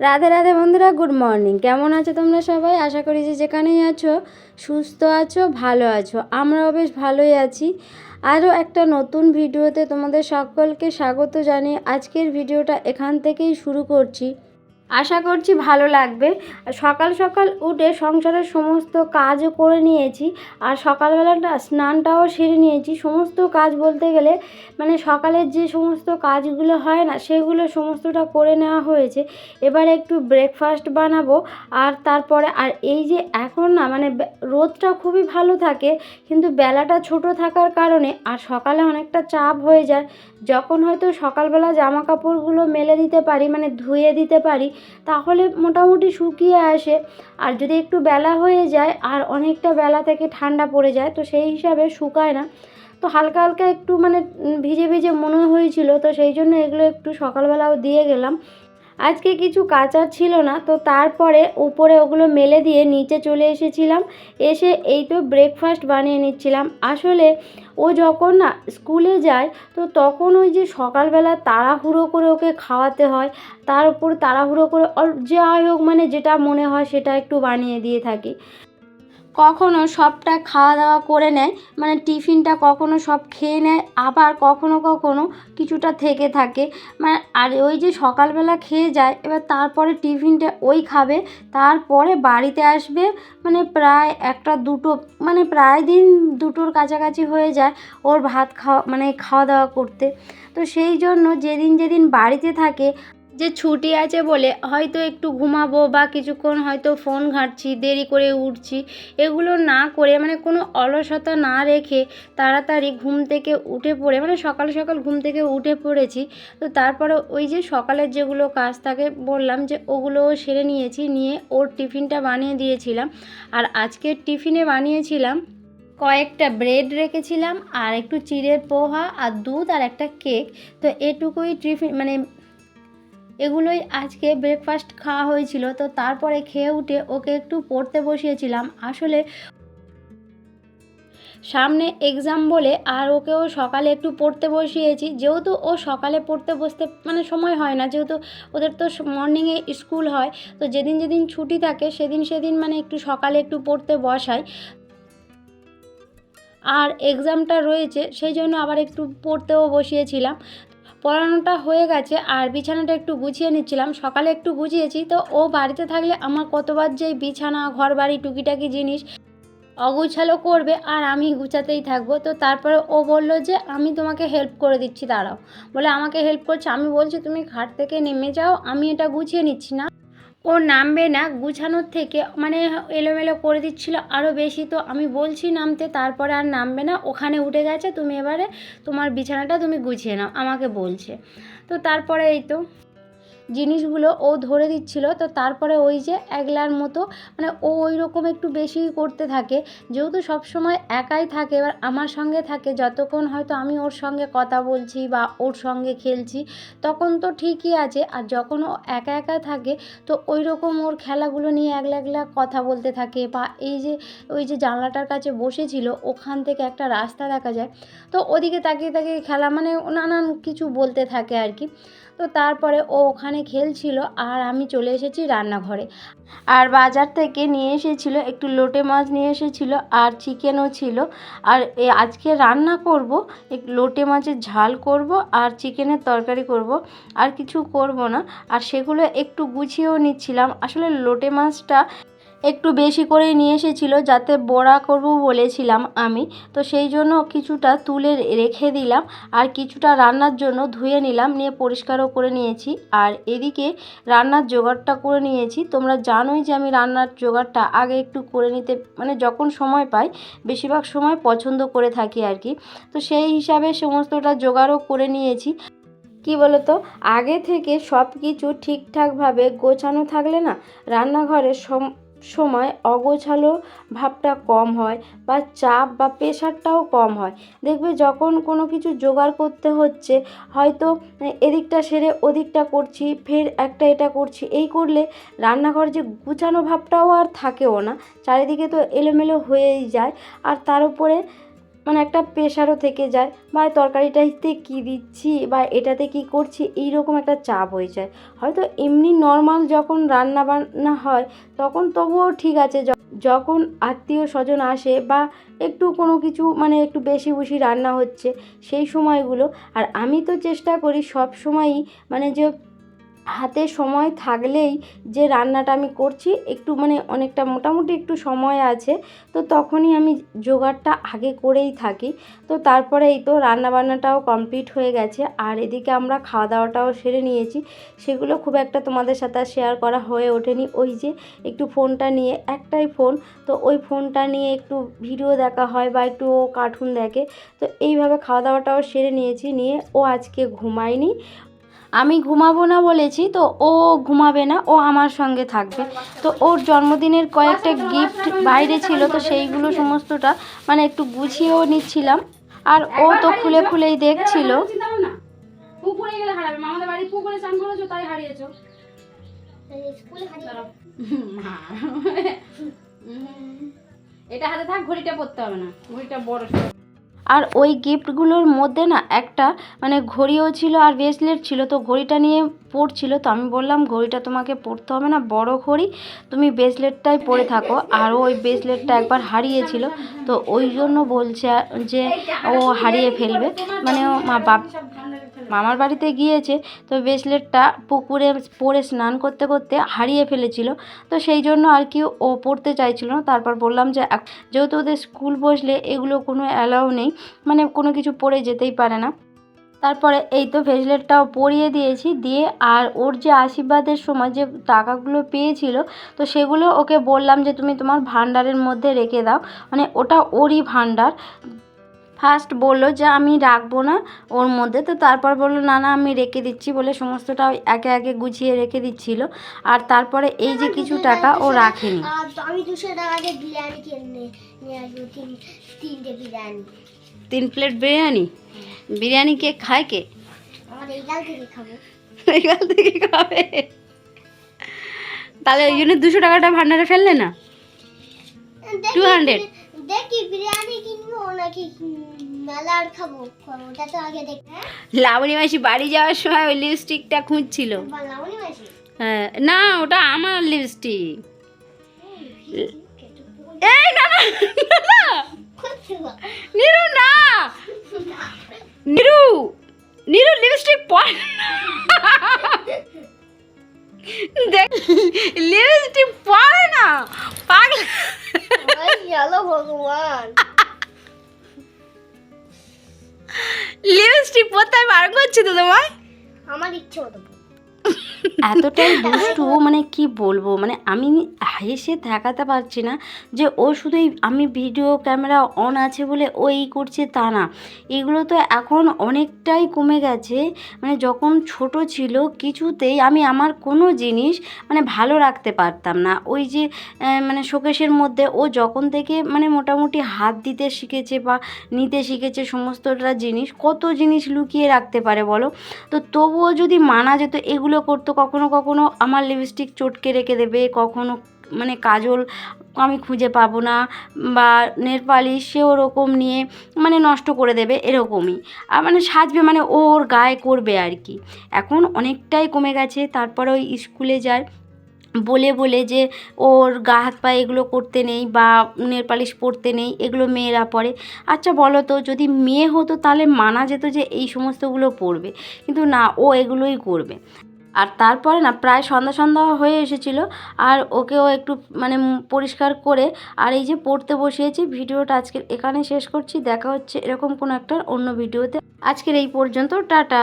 রাধে রাধে বন্ধুরা good morning কেমন আছো তোমরা সবাই? আশা করি যে যেখানেই আছো, সুস্থ আছো, ভালো আছো। আমরাও বেশ ভালোই আছি। আরও একটা নতুন ভিডিওতে তোমাদের সকলকে স্বাগত জানিয়ে আজকের ভিডিওটা এখান থেকেই শুরু করছি। আশা করছি ভালো লাগবে। সকাল সকাল উঠে সংসারের সমস্ত কাজও করে নিয়েছি। আর সকালবেলাটা স্নানটাও সেরে নিয়েছি। সমস্ত কাজ বলতে গেলে মানে সকালের যে সমস্ত কাজগুলো হয় না, সেগুলো সমস্তটা করে নেওয়া হয়েছে। এবার একটু ব্রেকফাস্ট বানাবো। আর তারপরে, আর এই যে এখন না মানে রোদটা খুবই ভালো থাকে, কিন্তু বেলাটা ছোট থাকার কারণে, আর সকালে অনেকটা চাপ হয়ে যায়। যখন হয়তো সকালবেলা জামা কাপড়গুলো মেলে দিতে পারি মানে ধুয়ে দিতে পারি তাহলে মোটামুটি শুকিয়ে আসে। আর যদি একটু বেলা হয়ে যায়, আর অনেকটা বেলা থেকে ঠান্ডা পড়ে যায়, তো সেই হিসাবে শুকায় না। তো হালকা হালকা একটু মানে ভিজে ভিজে মনে হয়েছিল, তো সেই জন্য এগুলো একটু সকালবেলাও দিয়ে গেলাম। আজকে কিছু কাঁচা ছিল না, তো তারপরে উপরে ওগুলো মেলে দিয়ে নিচে চলে এসেছিলাম। এসে এই তো ব্রেকফাস্ট বানিয়ে নিচ্ছিলাম। আসলে ও যখন না স্কুলে যায়, তো তখন ওই যে সকালবেলা তাড়াহুড়ো করে ওকে খাওয়াতে হয়। তার উপর তাড়াহুড়ো করে যাই হোক মানে যেটা মনে হয় সেটা একটু বানিয়ে দিয়ে থাকি। কখনো সবটা খাওয়া দাওয়া করে নেয় মানে টিফিনটা কখনো সব খেয়ে নেয়, আবার কখনো কখনো কিছুটা থেকে থাকে। মানে আর ওই যে সকালবেলা খেয়ে যায়, এবার তারপরে টিফিনটা ওই খাবে, তারপরে বাড়িতে আসবে মানে প্রায় একটা দুটো মানে প্রায় দিন দুটোর কাছাকাছি হয়ে যায় ওর ভাত খাওয়া মানে খাওয়া দাওয়া করতে। তো সেই জন্য যেদিন যেদিন বাড়িতে থাকে যে ছুটি আছে বলে হয়তো একটু ঘুমাবো বা কিছুক্ষণ হয়তো ফোন ঘাঁটছি, দেরি করে উঠছি, এগুলো না করে মানে কোনো অলসতা না রেখে তাড়াতাড়ি ঘুম থেকে উঠে পড়ে মানে সকাল সকাল ঘুম থেকে উঠে পড়েছি। তো তারপরে ওই যে সকালের যেগুলো কাজ থাকে বললাম যে ওগুলোও সেরে নিয়েছি, নিয়ে ওর টিফিনটা বানিয়ে দিয়েছিলাম। আর আজকের টিফিনে বানিয়েছিলাম কয়েকটা ব্রেড রেখেছিলাম আর একটু চিড়ের পোহা আর দুধ আর একটা কেক। তো এটুকুই টিফিন মানে এগুলোই আজকে ব্রেকফাস্ট খাওয়া হয়েছিল। তো তারপরে খেয়ে উঠে ওকে একটু পড়তে বসিয়েছিলাম। আসলে সামনে এক্সাম বলে আর ওকেও সকালে একটু পড়তে বসিয়েছি। যেহেতু ও সকালে পড়তে বসতে মানে সময় হয় না, যেহেতু ওদের তো মর্নিংয়ে স্কুল হয়, তো যেদিন যেদিন ছুটি থাকে সেদিন সেদিন মানে একটু সকালে একটু পড়তে বসাই। আর এক্সামটা রয়েছে, সেই জন্য আবার একটু পড়তেও বসিয়েছিলাম। পড়ানোটা হয়ে গেছে আর বিছানাটা একটু গুছিয়ে নিচ্ছিলাম। সকালে একটু গুছিয়েছি তো ও বাড়িতে থাকলে আমার কতবার যে বিছানা ঘর বাড়ি টুকিটাকি জিনিস অগুছালো করবে আর আমি গুছাতেই থাকব। তো তারপরে ও বলল যে, আমি তোমাকে হেল্প করে দিচ্ছি, দাঁড়াও। বলে, আমাকে হেল্প করছে। আমি বলছি, তুমি খাট থেকে নেমে যাও, আমি এটা গুছিয়ে নিচ্ছি, না? ও নামবে না, গুছানোর থেকে মানে এলোমেলো করে দিচ্ছিল আরও বেশি। তো আমি বলছি নামতে, তারপরে আর নামবে না, ওখানে উঠে গেছে, তুমি এবারে তোমার বিছানাটা তুমি গুছিয়ে নাও, আমাকে বলছে। তো তারপরে এই তো জিনিসগুলো ও ধরে দিচ্ছিল। তো তারপরে ওই যে একলার মতো মানে ও ওই রকম একটু বেশি করতে থাকে। যেহেতু সবসময় একাই থাকে, এবার আমার সঙ্গে থাকে, যতক্ষণ হয়তো আমি ওর সঙ্গে কথা বলছি বা ওর সঙ্গে খেলছি, তখন তো ঠিকই আছে। আর যখন ও একা একা থাকে, তো ওই রকম ওর খেলাগুলো নিয়ে একলা একলা কথা বলতে থাকে বা এই যে, ওই যে জানলাটার কাছে বসেছিল, ওখান থেকে একটা রাস্তা দেখা যায়। তো ওদিকে তাকিয়ে তাকিয়ে খেলা মানে নানান কিছু বলতে থাকে আর কি। তো তারপরে ও ওখানে খেলছিল আর আমি চলে এসেছি রান্নাঘরে। আর বাজার থেকে নিয়ে এসেছিল, একটু লোটে মাছ নিয়ে এসেছিল আর চিকেনও ছিল। আর আজকে রান্না করব লোটে মাছের ঝাল করব আর চিকেনের তরকারি করব, আর কিছু করব না। আর সেগুলো একটু গুছিয়েও নিচ্ছিলাম। আসলে লোটে মাছটা একটু বেশি করেই নিয়ে এসেছিল যাতে বড়া করব বলেছিলাম আমি। তো সেই জন্য কিছুটা তুলে রেখে দিলাম আর কিছুটা রান্নার জন্য ধুয়ে নিলাম, নিয়ে পরিষ্কারও করে নিয়েছি। আর এদিকে রান্নার জোগাড়টা করে নিয়েছি। তোমরা জানোই যে আমি রান্নার জোগাড়টা আগে একটু করে নিতে মানে যখন সময় পাই, বেশিরভাগ সময় পছন্দ করে থাকি আর কি। তো সেই হিসাবে সমস্তটা জোগাড়ও করে নিয়েছি। কি বলতো, আগে থেকে সব কিছু ঠিকঠাকভাবে গোছানো থাকলে না রান্নাঘরে সম সময় অগোছালো ভাবটা কম হয় বা চাপ বা প্রেশারটাও কম হয়। দেখবে যখন কোনো কিছু জোগাড় করতে হচ্ছে, হয়তো এদিকটা সেরে ওদিকটা করছি, ফের একটা এটা করছি, এই করলে রান্নাঘর যে গুছানো ভাবটাও আর থাকেও না। চারিদিকে তো এলোমেলো হয়েই যায়। আর তার উপরে মানে একটা প্রেশারও থেকে যায়, বা তরকারিটাতে কী দিচ্ছি, বা এটাতে কী করছি, এইরকম একটা চাপ হয়ে যায়। হয়তো এমনি নর্মাল যখন রান্না বান্না হয়, তখন তবুও ঠিক আছে যখন আত্মীয় স্বজন আসে, বা একটু কোনো কিছু মানে একটু বেশি বেশি রান্না হচ্ছে, সেই সময়গুলো। আর আমি তো চেষ্টা করি সব সময়ই মানে যে হাতে সময় থাকলেই যে রান্নাটা আমি করছি একটু মানে অনেকটা মোটামুটি একটু সময় আছে, তো তখনই আমি জোগাড়টা আগে করেই থাকি। তো তারপরে এই তো রান্নাবান্নাটাও কমপ্লিট হয়ে গেছে। আর এদিকে আমরা খাওয়া দাওয়াটাও সেরে নিয়েছি। সেগুলো খুব একটা তোমাদের সাথে শেয়ার করা হয়ে ওঠেনি। ওই যে একটু ফোনটা নিয়ে, একটাই ফোন, তো ওই ফোনটা নিয়ে একটু ভিডিও দেখা হয় বা একটু ও কার্টুন দেখে। তো এইভাবে খাওয়া দাওয়াটাও সেরে নিয়েছি, নিয়ে ও আজকে ঘুমায়নি। আমি ঘুমাবো না বলেছি, তো ও ঘুমাবে না, ও আমার সঙ্গে থাকবে। তো ওর জন্মদিনের কয়েকটা গিফট বাইরে ছিল, তো সেইগুলো সমস্তটা মানে একটু গুছিয়েও নিচ্ছিলাম। আর ও তো খুলে খুলেই দেখছিল। এটা হাতে থাক, ঘড়িটা পরতে হবে না। ঘড়িটা বড়। আর ওই গিফটগুলোর মধ্যে না একটা মানে ঘড়িও ছিল আর ব্রেসলেট ছিল। তো ঘড়িটা নিয়ে পড়ছিল। তো আমি বললাম, ঘড়িটা তোমাকে পড়তে হবে না, বড় ঘড়ি। তুমি ব্রেসলেটটাই পরে থাকো। আর ওই ব্রেসলেটটা একবার হারিয়েছিল। তো ওই জন্য বলছে যে ও হারিয়ে ফেলবে। মানে মা বাপ মামার বাড়িতে গিয়েছে, তো ব্রেসলেটটা পুকুরে পরে স্নান করতে করতে হারিয়ে ফেলেছিল। তো সেই জন্য আর কি ও পড়তে চাইছিল না। তারপর বললাম যে যেহেতু ওদের স্কুল বসলে এগুলো কোনো অ্যালাউ নেই মানে কোনো কিছু পরে যেতেই পারে না। তারপরে এই তো ব্রেসলেটটাও পরিয়ে দিয়েছি, দিয়ে আর ওর যে আশীর্বাদের সময় যে টাকাগুলো পেয়েছিল, তো সেগুলো ওকে বললাম যে, তুমি তোমার ভান্ডারের মধ্যে রেখে দাও। মানে ওটা ওরই ভান্ডার ফার্স্ট বলল যে আমি রাখব না ওর মধ্যে। তো তারপর বলল না না আমি রেখে দিচ্ছি বলে সমস্তটা ওই একে একে গুছিয়ে রেখে দিচ্ছিল। আর তারপরে এই যে কিছু টাকা ও রাখেনি। আমি দুশো টাকা দিয়ে বিরিয়ানি কিনে নিয়ে আসব তিন তিনটে বিরিয়ানি। তিন প্লেট বিরিয়ানি? বিরিয়ানি কে খায় কে? থেকে খাবে। তাহলে ওই জন্য দুশো টাকাটা ভান্ডারে ফেললে না? টু হান্ড্রেড দেখি বিরিয়ানি কিনবো নাকি মেলার খাব। ওটা তো আগে দেখ লাবণী মাসি বাড়ি যাওয়ার সময় ওই লিপস্টিকটা খুঁজছিল। মাসি? হ্যাঁ না ওটা আমার লিপস্টিক এই না না না, না। নিরু না। নিরু নিরু লিপস্টিক পর দেখ লিপস্টিক পরে না। পাগল। ভগবান। লিপস্টিক পরতে বার করছি তো তোমায় আমার ইচ্ছে মতো এতটাই দুষ্টু মানে কি বলব? মানে আমি হেসে দেখাতে পারছি না যে ও শুধুই আমি ভিডিও ক্যামেরা অন আছে বলে ও এই করছে তা না। এগুলো তো এখন অনেকটাই কমে গেছে। মানে যখন ছোট ছিল কিছুতেই আমি আমার কোনো জিনিস মানে ভালো রাখতে পারতাম না। ওই যে মানে শোকেশের মধ্যে ও যখন থেকে মানে মোটামুটি হাত দিতে শিখেছে বা নিতে শিখেছে সমস্তটা জিনিস, কত জিনিস লুকিয়ে রাখতে পারে বলো? তো তবুও যদি মানা যেত, এগুলো করতো কখনো কখনো আমার লিপস্টিক চটকে রেখে দেবে, কখনো মানে কাজল আমি খুঁজে পাবো না বা নেল পালিশ সে ওরকম নিয়ে মানে নষ্ট করে দেবে এরকমই। আর মানে সাজবে মানে ওর গায়ে করবে আর কি। এখন অনেকটাই কমে গেছে, তারপরে ওই স্কুলে যায় বলে বলে যে ওর গা হাত পা এগুলো করতে নেই বা নেল পালিশ পরতে নেই, এগুলো মেয়েরা পরে। আচ্ছা বলো তো, যদি মেয়ে হতো তাহলে মানা যেত যে এই সমস্তগুলো পরবে, কিন্তু না, ও এগুলোই করবে। আর তারপরে না প্রায় সন্ধ্যা সন্ধ্যা হয়ে এসেছিল। আর ওকেও একটু মানে পরিষ্কার করে আর এই যে পড়তে বসিয়েছি, ভিডিওটা আজকে এখানে শেষ করছি। দেখা হচ্ছে এরকম কোনো একটা অন্য ভিডিওতে। আজকের এই পর্যন্ত, টাটা।